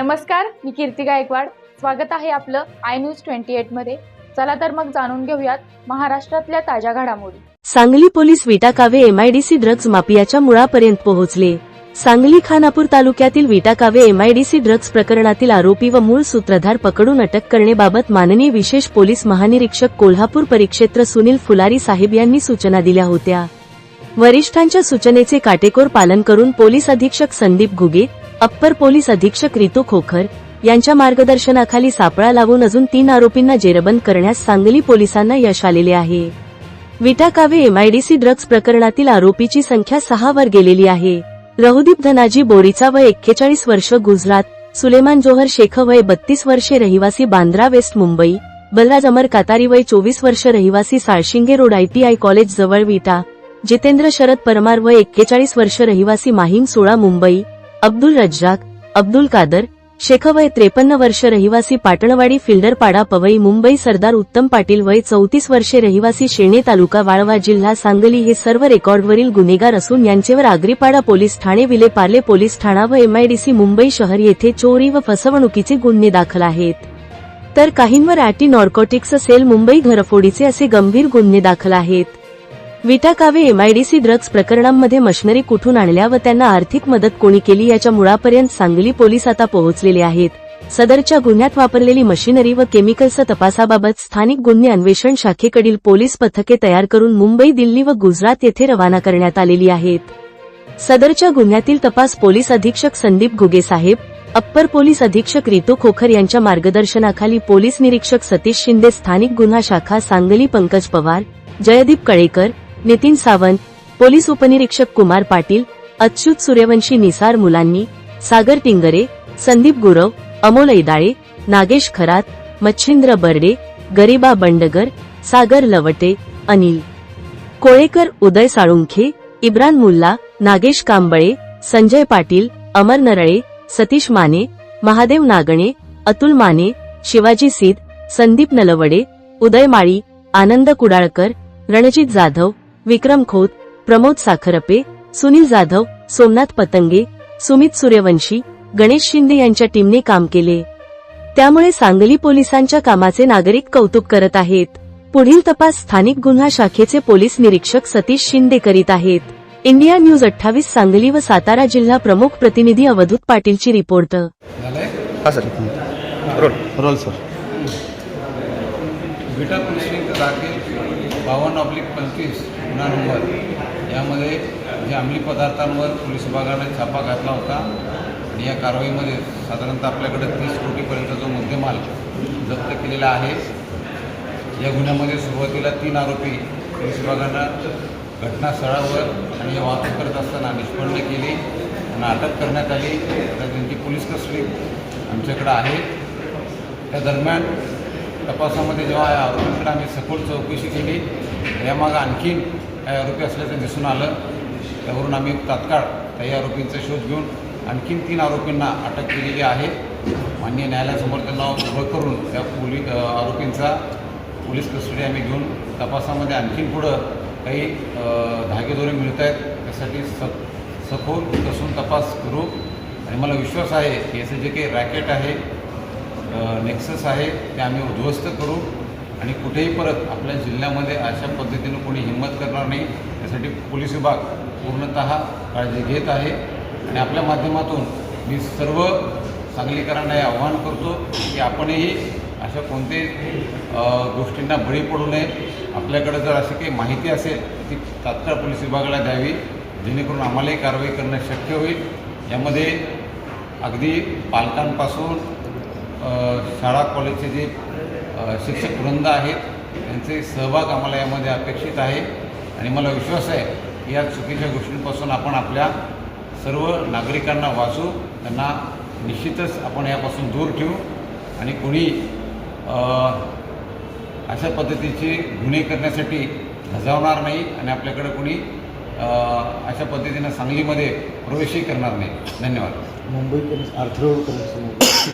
नमस्कार मी कीर्ती गायकवाड. स्वागत आहे आपलं आय न्यूज ट्वेंटी एटमध्ये. चला तर मग जाणून घेऊयात महाराष्ट्रातल्या ताज्या घडामोडी. सांगली पोलीस विटा कावे एमआयडीसी ड्रग्ज माफियाच्या मुळापर्यंत पोहोचले. सांगली खानापूर तालुक्यातील विटा कावे एमआयडीसी ड्रग्ज प्रकरणातील आरोपी व मूळ सूत्रधार पकडून अटक करण्याबाबत माननीय विशेष पोलीस महानिरीक्षक कोल्हापूर परिक्षेत्र सुनील फुलारी साहेब यांनी सूचना दिल्या होत्या. वरिष्ठांच्या सूचनेचे काटेकोर पालन करून पोलीस अधीक्षक संदीप घुगे अप्पर पोलीस अधीक्षक रितू खोखर यांच्या मार्गदर्शनाखाली सापळा लावून अजून तीन आरोपींना जेरबंद करण्यास सांगली पोलिसांना यश आलेले आहे. विटा कावे एमआयडीसी ड्रग्ज प्रकरणातील आरोपीची संख्या सहा वर गेलेली आहे. रहुदीप धनाजी बोरीचा वय एक्केचाळीस वर्ष गुजरात सुलेमान जोहर शेख वय बत्तीस वर्षे रहिवासी बांद्रा वेस्ट मुंबई बलराज अमर कातारी वय चोवीस वर्ष रहिवासी साळशिंगे रोड आयटीआय कॉलेज जवळ विटा जितेंद्र शरद परमार वय एक्केचाळीस वर्ष रहिवासी माहीम सोळा मुंबई अब्दुल रज्जाक अब्दुल कादर शेख वय त्रेपन्न वर्ष रहिवासी पाटणवाडी फिल्डरपाडा पवई मुंबई सरदार उत्तम पाटील वय चौतीस वर्षे रहिवासी शेणे तालुका वाळवा जिल्हा सांगली हे सर्व रेकॉर्डवरील गुन्हेगार असून यांच्यावर आग्रीपाडा पोलीस ठाणे विले पार्ले पोलीस ठाणा व एमआयडीसी मुंबई शहर येथे चोरी व फसवणुकीचे गुन्हे दाखल आहेत. तर काहींवर अँटी नॉर्कोटिक्स सेल मुंबई घरफोडीचे असे गंभीर गुन्हे दाखल आहेत. विटाकावे एमआयडीसी ड्रग्ज प्रकरणांमध्ये मशिनरी कुठून आणल्या व त्यांना आर्थिक मदत कोणी केली याच्या मुळापर्यंत सांगली पोलीस आता पोहोचलेले आहेत. सदरच्या गुन्ह्यात वापरलेली मशिनरी व केमिकल्स तपासाबाबत स्थानिक गुन्हे अन्वेषण शाखेकडील पोलीस पथके तयार करून मुंबई दिल्ली व गुजरात येथे रवाना करण्यात आलेली आहेत. सदरच्या गुन्ह्यातील तपास पोलीस अधीक्षक संदीप घुगे साहेब अप्पर पोलीस अधीक्षक रितू खोखर यांच्या मार्गदर्शनाखाली पोलीस निरीक्षक सतीश शिंदे स्थानिक गुन्हा शाखा सांगली पंकज पवार जयदीप कळेकर नितीन सावंत पोलीस उपनिरीक्षक कुमार पाटील अच्युत सूर्यवंशी निसार मुलांनी सागर टिंगरे संदीप गुरव अमोल ऐदाळे नागेश खरात मच्छिंद्र बर्डे गरीबा बंडगर सागर लवटे अनिल कोळेकर उदय साळुंखे इब्रान मुल्ला नागेश कांबळे संजय पाटील अमर नरळे सतीश माने महादेव नागणे अतुल माने शिवाजी सीद संदीप नलवडे उदय माळी आनंद कुडाळकर रणजित जाधव विक्रम खोत प्रमोद साखरपे सुनील जाधव सोमनाथ पतंगे सुमित सूर्यवंशी गणेश शिंदे यांच्या टीमने काम केले. त्यामुळे सांगली पोलिसांच्या कामाचे नागरिक कौतुक करत आहेत. पुढील तपास स्थानिक गुन्हा शाखेचे पोलीस निरीक्षक सतीश शिंदे करीत आहेत. इंडिया न्यूज अठ्ठावीस सांगली व सातारा जिल्हा प्रमुख प्रतिनिधी Avadhoot पाटीलची report. Roll sir. Vita police दाखल बावन्न ऑब्लिक पंचवीस गुन्हा नंबर यामध्ये जे अंमली पदार्थांवर पोलीस विभागाने छापा घातला होता आणि या कारवाईमध्ये साधारणतः आपल्याकडे तीस कोटीपर्यंत जो मुद्देमाल जप्त केलेला आहे या गुन्ह्यामध्ये सुरुवातीला तीन आरोपी पोलीस विभागानं घटनास्थळावर आणि हे वाहतूक करत असताना निष्पन्न केली आणि अटक करण्यात आली. तर त्यांची पोलीस कस्टडी आमच्याकडं आहे. त्या दरम्यान तपासामध्ये जेव्हा या आरोपींकडे आम्ही सखोल चौकशी केली यामागं आणखीन काही आरोपी असल्याचं दिसून आलं. त्यावरून आम्ही तात्काळ काही आरोपींचा शोध घेऊन आणखीन तीन आरोपींना अटक केलेली आहे. मान्य न्यायालयासमोर त्यांना उभं करून त्या पोलीस आरोपींचा पोलीस कस्टडी आम्ही घेऊन तपासामध्ये आणखीन पुढं काही धागेदोरे मिळत आहेत. त्यासाठी स सखोल कसून तपास करू. आणि मला विश्वास आहे की याचं जे काही रॅकेट आहे नेक्सस आहे ते आम्ही उद्ध्वस्त करू आणि कुठेही परत आपल्या जिल्ह्यामध्ये अशा पद्धतीनं कोणी हिंमत करणार नाही त्यासाठी पोलीस विभाग पूर्णत काळजी घेत आहे. आणि आपल्या माध्यमातून मी सर्व सांगलीकरांना हे आव्हान करतो की आपणही अशा कोणत्याही गोष्टींना बळी पडू नये. आपल्याकडे जर अशी काही माहिती असेल ती तात्काळ पोलीस विभागाला द्यावी. जेणेकरून आम्हालाही कारवाई करणं शक्य होईल. यामध्ये अगदी पालकांपासून शाळा कॉलेजचे जे शिक्षक वृंद आहेत त्यांचे सहभाग आम्हाला यामध्ये अपेक्षित आहे. आणि मला विश्वास आहे की या चुकीच्या गोष्टींपासून आपण आपल्या सर्व नागरिकांना वाचू त्यांना निश्चितच आपण यापासून दूर ठेवू. आणि कोणी अशा पद्धतीचे गुन्हे करण्यासाठी धजावणार नाही आणि आपल्याकडे कोणी अशा पद्धतीनं सांगलीमध्ये प्रवेशही करणार नाही. धन्यवाद. Mumbai police आर्थरोड police